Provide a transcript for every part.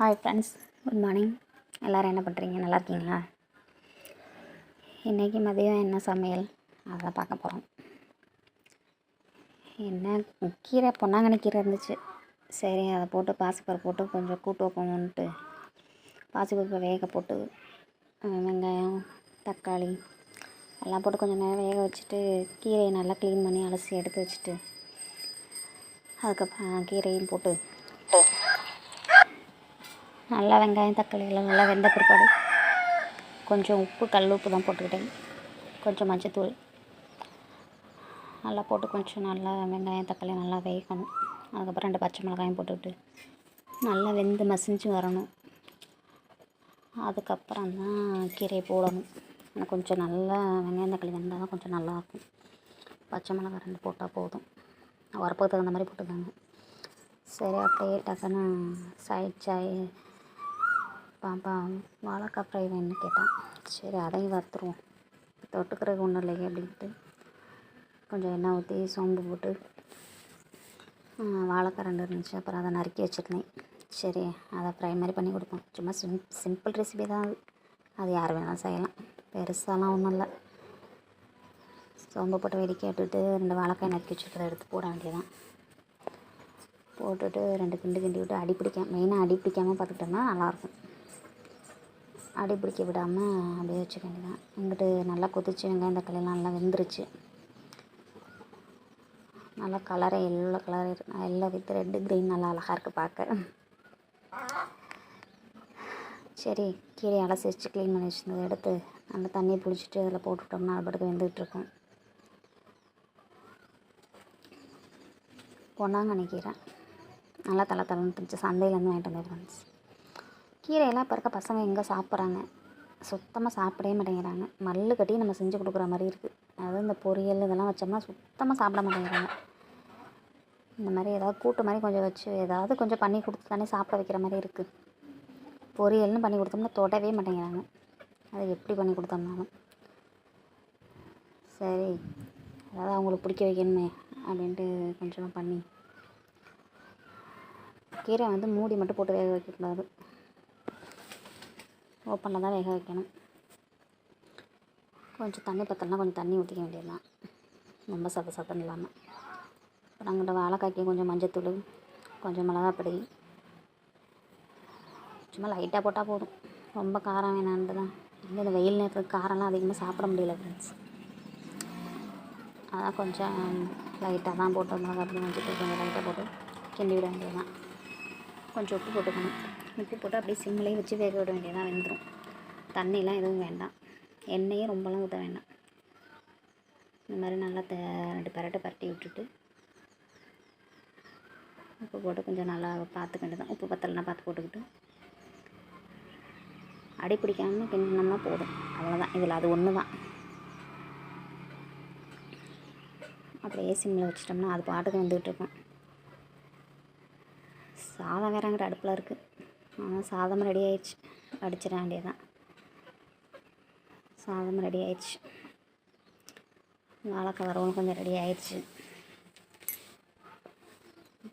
Hi friends good morning எல்லோரும் என்ன பண்ணுறீங்க நல்லா இருக்கீங்களா? இன்றைக்கி மதியம் என்ன சமையல்? அதை பார்க்க போகிறோம் என்ன கீரை பொன்னாங்கண்ணி கீரை இருந்துச்சு. சரி அதை போட்டு பாசிப்பருப்பு போட்டு கொஞ்சம் கூட்டு வைப்போம்ன்ட்டு பாசிப்பருப்பை வேக போட்டு வெங்காயம் தக்காளி எல்லாம் போட்டு கொஞ்சம் நேரம் வேக வச்சுட்டு கீரையை நல்லா க்ளீன் பண்ணி அலசி எடுத்து வச்சுட்டு அதுக்கப்புறம் கீரையும் போட்டு நல்லா வெங்காயம் தக்காளி எல்லாம் நல்லா வெந்த பிற்பாடு கொஞ்சம் உப்பு கல் உப்பு தான் போட்டுக்கிட்டேன். கொஞ்சம் மஞ்சத்தூள். நல்லா போட்டு கொஞ்சம் நல்லா வெங்காயம் தக்காளி நல்லா வேகணும். அதுக்கப்புறம் ரெண்டு பச்சை மிளகாயும் போட்டுக்கிட்டு நல்லா வெந்து மசிஞ்சு வரணும். அதுக்கப்புறம் தான் கீரையை போடணும். ஆனால் கொஞ்சம் நல்லா வெங்காயம் தக்காளி வெந்தால் தான் கொஞ்சம் நல்லாயிருக்கும். பச்சை மிளகாய் ரெண்டு போட்டால் போதும். உரப்புக்கு தகுந்த மாதிரி போட்டுக்கோங்க. சரி அப்படியே டக்குன்னு சைட் சாய் பாப்பா வாழைக்காய் ஃப்ரை வேணும்னு கேட்டான் சரி அதையும் வறுத்துருவோம். தொட்டுக்கிறதுக்கு ஒன்றும் இல்லையே அப்படின்ட்டு. கொஞ்சம் எண்ணெய் ஊற்றி சோம்பு போட்டு வாழைக்காய் ரெண்டு இருந்துச்சு. அப்புறம் அதை நறுக்கி வச்சுருந்தேன். சரி அதை ஃப்ரை மாதிரி பண்ணி கொடுப்போம். சும்மா சிம் சிம்பிள் ரெசிபி தான் அது. அது யார் வேணாலும் செய்யலாம். பெருசாலாம் ஒன்றும் இல்லை. சோம்பு போட்டு வெடிக்க விட்டுட்டு ரெண்டு வாழைக்காய் நறுக்கி வச்சுருக்கிறத எடுத்து போட வேண்டியதான் போட்டுட்டு ரெண்டு கிண்டு கிண்டி விட்டு அடி பிடிக்க மெயினாக அடி பிடிக்காமல் பார்த்துக்கிட்டோம்னா நல்லாயிருக்கும். அடி பிடிக்க விடாமல் அப்படியே வச்சுக்க வேண்டியதான் இங்கிட்டு நல்லா கொதிச்சு வெங்காயம் தக்காளிலாம் நல்லா வெந்துருச்சு. நல்லா கலரே yellow colour yellow with red green நல்லா அழகாக இருக்குது பார்க்க சரி கீரை அலசி வச்சு க்ளீன் பண்ணி வச்சுருந்ததை எடுத்து நல்லா தண்ணியை பிடிச்சிட்டு அதில் போட்டுவிட்டோம்னா அது பாட்டுக்கு வெந்துகிட்ருக்கும் பொன்னாங்கண்ணி கீரை. நல்லா தலை தலைன்னு தெரிஞ்சு சந்தையிலேருந்து வாங்கிட்டு வந்தேன் ஃப்ரெண்ட்ஸ் கீரையெல்லாம் இப்போ இருக்க பசங்க எங்கே சாப்பிட்றாங்க? சுத்தமாக சாப்பிடவே மாட்டேங்கிறாங்க. மல்லு கட்டி நம்ம செஞ்சு கொடுக்குற மாதிரி இருக்குது அதாவது இந்த பொரியல் இதெல்லாம் வச்சோம்னா சுத்தமாக சாப்பிட மாட்டேங்கிறாங்க. இந்த மாதிரி ஏதாவது கூட்டு மாதிரி கொஞ்சம் வச்சு ஏதாவது கொஞ்சம் பண்ணி கொடுத்து தானே சாப்பிட வைக்கிற மாதிரி இருக்குது பொரியல்னு பண்ணி கொடுத்தோம்னா தொடவே மாட்டேங்கிறாங்க. அதை எப்படி பண்ணி கொடுத்தோம்னாலும். சரி அதாவது அவங்களுக்கு பிடிக்க வைக்கணுமே அப்படின்ட்டு கொஞ்சமாக பண்ணி. கீரை வந்து மூடி மட்டும் போட்டு வேக வைக்கக்கூடாது. ஓப்பனில் தான் வேக வைக்கணும். கொஞ்சம் தண்ணி பத்தலனா கொஞ்சம் தண்ணி ஊற்றிக்க வேண்டியதுதான். ரொம்ப சத்த சத்தம் இல்லாமல் அப்புறம் அங்கிட்ட வாழைக்காய்க்கு கொஞ்சம் மஞ்சத்தூள் கொஞ்சம் மிளகாப்பொடி சும்மா லைட்டாக போட்டால் போதும். ரொம்ப காரம் வேணான்ட்டு தான் இங்கே இந்த வெயில் நேரத்துக்கு காரம்லாம் அதிகமாக சாப்பிட முடியல ஃப்ரெண்ட்ஸ் அதான் கொஞ்சம் லைட்டாக தான் போட்டு மிளகாப்பொடி மஞ்சத்தூள் கொஞ்சம் லைட்டாக போட்டு கிண்டி விட வேண்டியது தான் கொஞ்சம் உப்பு போட்டுக்கணும். உப்பு போட்டு அப்படியே சிம்லேயே வச்சு வேக விட வேண்டியதான் வெந்துடும் தண்ணிலாம் எதுவும் வேண்டாம். எண்ணெயே ரொம்பலாம் ஊற்ற வேண்டாம். இந்த மாதிரி நல்லா த ரெண்டு பரட்டை பரட்டி விட்டுட்டு உப்பு போட்டு கொஞ்சம் நல்லா பார்த்துக்க வேண்டியதான் உப்பு பத்தலைனா பார்த்து போட்டுக்கிட்டு அடி பிடிக்காமல் கிண்டினோம்னா போதும். அவ்வளோதான் இதில் அது ஒன்று தான் அப்படியே சிம்மில் வச்சிட்டோம்னா அது பாட்டுக்கு வந்துக்கிட்டு இருக்கும். சாதம் வேறங்கிற அடுப்பில் இருக்குது சாதம் ரெடி ஆயிடுச்சு. அடிச்சிட வேண்டியதான் சாதம் ரெடி ஆயிடுச்சு. வாழைக்காய் வரவும் கொஞ்சம் ரெடி ஆயிடுச்சு.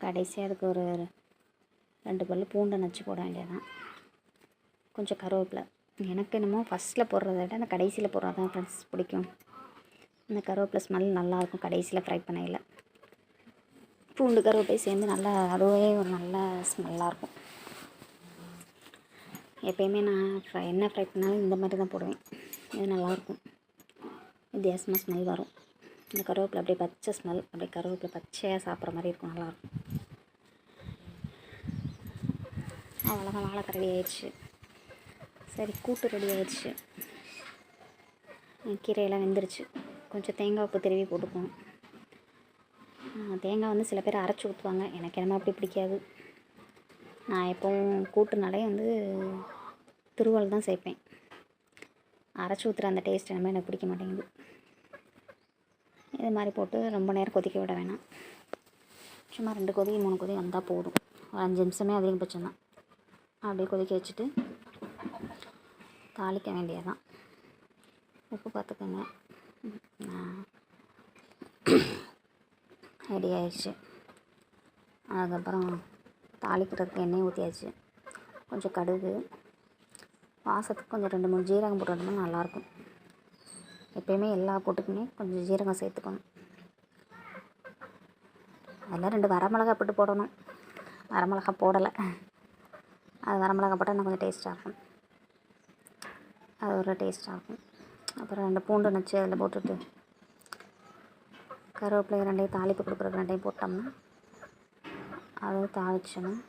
கடைசியாக அதுக்கு ஒரு ரெண்டு பல் பூண்டை நச்சு போட வேண்டியதான் கொஞ்சம் கருவேப்பிலை. எனக்கு என்னமோ ஃபஸ்ட்டில் போடுறத விட அந்த கடைசியில் போடுறது தான் ஃப்ரெண்ட்ஸ் பிடிக்கும். இந்த கருவேப்பிலை ஸ்மெல் நல்லாயிருக்கும். கடைசியில் ஃப்ரை பண்ணையில். பூண்டு கருவேப்பிலை சேர்ந்து நல்லா அதுவே ஒரு நல்ல ஸ்மெல்லாக இருக்கும். எப்பயுமே நான் ஃப்ரை என்ன ஃப்ரை பண்ணாலும் இந்த மாதிரி தான் போடுவேன். இது நல்லாயிருக்கும். வித்தியாசமாக ஸ்மெல் வரும். இந்த கருவேப்பிலை அப்படியே பச்சை ஸ்மெல் அப்படியே கருவேப்பிலை பச்சையாக சாப்பிட்ற மாதிரி இருக்கும் நல்லாயிருக்கும். அவ்வளோதான் வாழைக்காய் ரெடி ஆயிடுச்சு. சரி கூட்டு ரெடி ஆயிடுச்சு. கீரையெல்லாம் வெந்துருச்சு. கொஞ்சம் தேங்காய் உப்பு திருவி போட்டுக்கணும் தேங்காய் வந்து சில பேர் அரைச்சி ஊற்றுவாங்க எனக்கு என்னமோ அப்படி பிடிக்காது. நான் எப்போவும் கூட்டுனாலே வந்து துருவல் தான் சேர்ப்பேன். அரைச்சி ஊற்றுற அந்த டேஸ்ட் என்னமோ எனக்கு பிடிக்க மாட்டேங்குது. இது மாதிரி போட்டு ரொம்ப நேரம் கொதிக்க விட வேணாம். சும்மா ரெண்டு கொதி மூணு கொதி வந்தால் போதும். ஒரு அஞ்சு நிமிஷமே அதிகபட்சம் தான். அப்படியே கொதிக்க வச்சுட்டு தாளிக்க வேண்டியதுதான். உப்பு பார்த்துக்கோங்க. ரெடி ஆயிடுச்சு. அதுக்கப்புறம் தாளிக்கிறதுக்கு எண்ணெய் ஊற்றியாச்சு கொஞ்சம் கடுகு வாசத்துக்கு கொஞ்சம் ரெண்டு மூணு ஜீரகம் போட்டோம்னா நல்லாயிருக்கும் எப்பயுமே எல்லா கூட்டுக்குமே கொஞ்சம் ஜீரகம் சேர்த்துக்கணும். அதில் ரெண்டு வரமிளகா போட்டு போடணும். வரமிளகா போடலை. அது வரமிளகா போட்டால் இன்னும் கொஞ்சம் டேஸ்ட்டாக இருக்கும். அது ஒரு டேஸ்ட்டாக இருக்கும். அப்புறம் ரெண்டு பூண்டு நச்சு அதில் போட்டுட்டு கருவேப்பிலை ரெண்டையும் தாளிப்பு கொடுக்குற ரெண்டையும் போட்டோம்னா அதை தாளிச்சணும்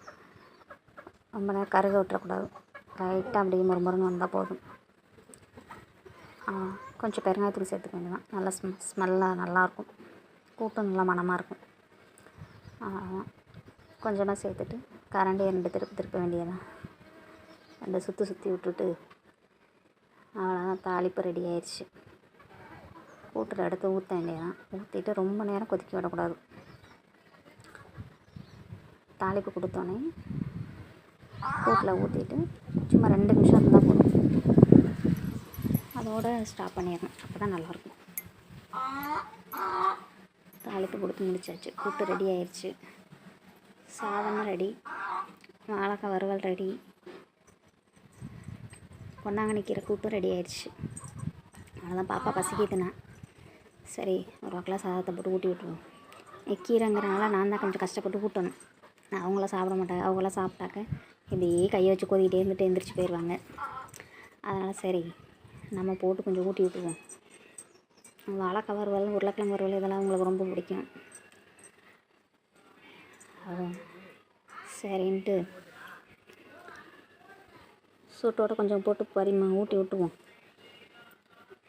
ரொம்ப நேரம் கருக விட்டுறக்கூடாது. லைட்டாக அப்படியே முறுமுறுன்னு வந்தால் போதும். கொஞ்சம் பெருங்காயத்தூள் சேர்த்துக்க வேண்டியதான் நல்லா ஸ்மெ ஸ்மெல்லாக நல்லாயிருக்கும் கூட்டம் நல்லா மணமாக இருக்கும். கொஞ்சமாக சேர்த்துட்டு கரண்டியை ரெண்டு திருப்பி திருப்ப வேண்டியதான் ரெண்டு சுற்றி சுற்றி விட்டுட்டு அவ்வளோதான் தாளிப்பு ரெடி ஆயிடுச்சு கூட்டில் எடுத்து ஊற்ற வேண்டியதான் ஊற்றிட்டு ரொம்ப நேரம் கொதிக்க விடக்கூடாது. தாளிப்பு கொடுத்தோன்னே கூட்டில் ஊற்றிட்டு சும்மா ரெண்டு நிமிஷம் இருந்தால் போதும். அதோட ஸ்டாப் பண்ணிடணும். அப்போ தான் நல்லாயிருக்கும். தாளிப்பு கொடுத்து முடிச்சாச்சு. கூட்டு ரெடி ஆயிடுச்சு சாதமும் ரெடி வாழைக்காய் வறுவல் ரெடி பொன்னாங்கண்ணி கீரை கூட்டும் ரெடி ஆயிடுச்சு அவ்வளோதான் பாப்பா பசிக்குதுண்ணா சரி ஒரு வாக்கில் சாதத்தை போட்டு ஊட்டி விட்ருவோம் கீரைங்கிறனால நான் தான் கொஞ்சம் கஷ்டப்பட்டு ஊட்டணும். அவங்களாம் சாப்பிட மாட்டாங்க அவங்களாம் சாப்பிட்டாக்க இப்படியே கையை வச்சு கொதிக்கிட்டே இருந்துட்டு எந்திரிச்சு போயிடுவாங்க. அதனால் சரி நம்ம போட்டு கொஞ்சம் ஊட்டி விட்டுருவோம். வாழைக்காய் வறுவல் உருளைக்கிழங்கு வறுவல் இதெல்லாம் உங்களுக்கு ரொம்ப பிடிக்கும். சரின்ட்டு சூட்டோட கொஞ்சம் போட்டு பரிமா ஊட்டி விட்டுவோம்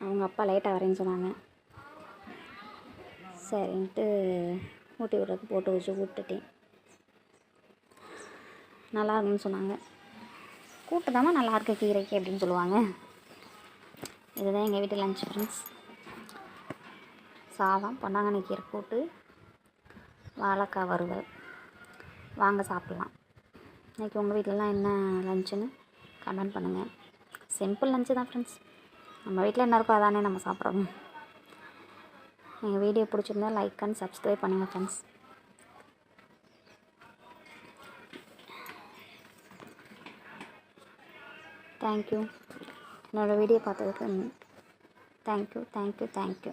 அவங்க அப்பா லேட்டாக வரேன்னு சொன்னாங்க. சரின்ட்டு ஊட்டி விட்றதுக்கு போட்டு வச்சு விட்டுட்டேன். நல்லா இருக்குன்னு சொன்னாங்க. கூட்டுதாம்மா நல்லா இருக்கு கீரைக்கு அப்படின்னு சொல்லுவாங்க. இதுதான் எங்கள் வீட்டு லஞ்ச் ஃப்ரெண்ட்ஸ் சாதம் பொன்னாங்கண்ணி கீரை கூட்டு வாழைக்காய் வறுவல். வாங்க சாப்பிட்லாம். இன்றைக்கி உங்கள் வீட்டிலலாம் என்ன லஞ்சுன்னு கமெண்ட் பண்ணுங்கள் சிம்பிள் லஞ்சு தான் ஃப்ரெண்ட்ஸ் நம்ம வீட்டில் என்ன இருக்கோ அதானே நம்ம சாப்பிட்றோம். எங்கள் வீடியோ பிடிச்சிருந்தா லைக் அண்ட் சப்ஸ்கிரைப் பண்ணுங்கள் ஃப்ரெண்ட்ஸ் தேங்க்யூ என்னோடய வீடியோ பார்த்ததுக்கு thank you thank you thank you